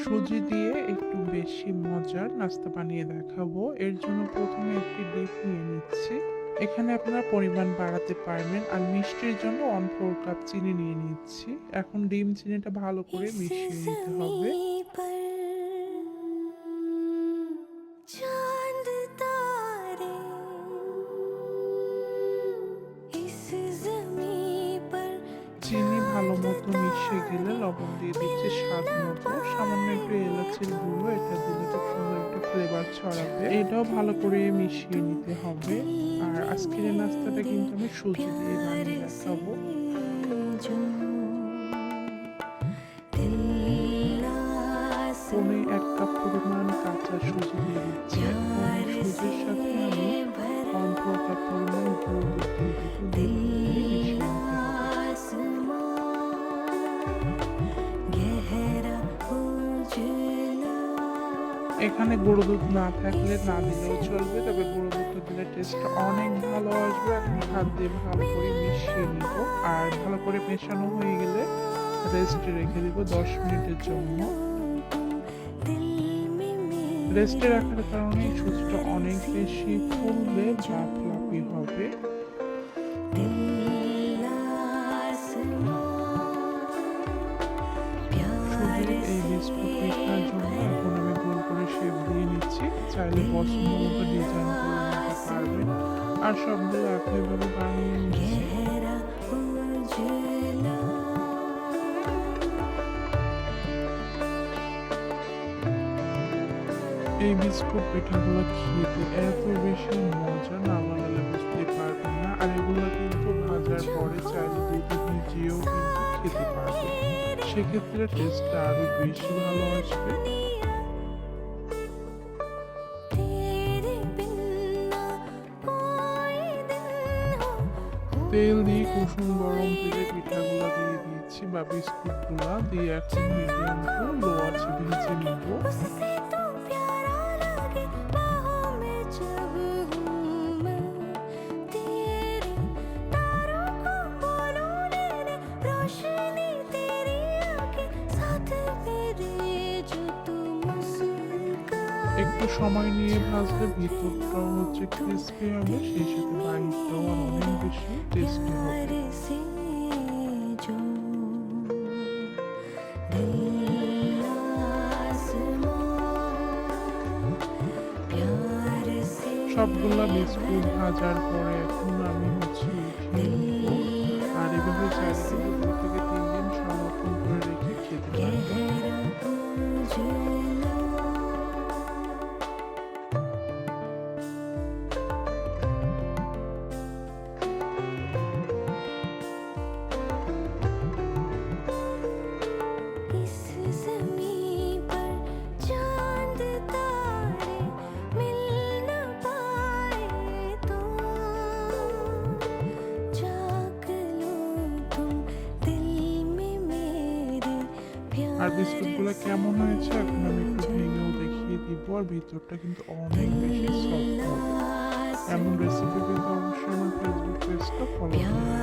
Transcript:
সুজি দিয়ে একটু বেশি মজার নাস্তা বানিয়ে দেখাবো এর জন্য প্রথমে একটি ডিপ নিয়ে নিচ্ছি এখানে আপনারা পরিমাণ বাড়াতে পারবেন আর মিষ্টির জন্য ওয়ান ফোর কাপ চিনি নিয়ে নিচ্ছি এখন ডিম চিনিটা ভালো করে মিশিয়ে নিতে হবে এসে গেলে লবণ দিয়ে দিচ্ছি স্বাদ মতো। সামান্য একটু এলাচির গুঁড়ো এটা দিলে খুব সুন্দর একটা ফ্লেভার ছড়াবে। এটাও ভালো করে মিশিয়ে নিতে হবে। আর আজকের নাস্তাটা কিন্তু আমি সুজি দিয়ে বানিয়ে দেখাবো। এক কাপ পরিমাণ কাঁচা সুজি এখানে গুঁড়ো দুধ না থাকলে না দিলেও চলবে তবে গুঁড়ো দুধ দিলে টেস্ট অনেক ভালো আসবে। আমি হাত দিয়ে ভালো করে মিশিয়ে নিব। আর ভালো করে মেশানো হয়ে গেলে রেস্টে রেখে দেবো দশ মিনিটের জন্য। রেস্টে রাখার কারণে সুচটা অনেক বেশি ফুলবে বা ফ্লাপি হবে। এই বিস্কুট জন্য চাইলে পছন্দ মতো ডিজাইন করে নিতে পারবেন। আর সবগুলো একইভাবে বানিয়ে নিচ্ছি এই বিস্কুট পিঠাগুলো খেতে এত বেশি মজা না বানালে বুঝতে পারবেন না। আর এগুলো কিন্তু ভাজার পরে চাইলে দুধ নিজেও কিন্তু খেতে পারবেন। সেক্ষেত্রে টেস্টটা আরও বেশি ভালো আসবে। তেল দিয়ে কুসুম গরম তেলে পিঠাগুলো দিয়ে দিয়েছি বা বিস্কুটগুলো দিয়ে একসাথে মিডিয়াম লো আছে ভেজে নিব। একটু সময় নিয়ে ভাজলে ভিতরটাও হচ্ছে ক্রিস্পি হবে সেই সাথে বাইরটাও অনেক বেশি টেস্টি হবে। সবগুলা বিস্কুট ভাজার পরে এখন আমি হচ্ছে আর এভাবে চাইছি আর বিস্কুটগুলো কেমন হয়েছে এখন আমি একটু ভেঙেও দেখিয়ে দিব, আর ভিতরটা কিন্তু অনেক বেশি সফট এমন রেসিপি কিন্তু অবশ্যই আমার ফেসবুক পেজটা ফলো করবেন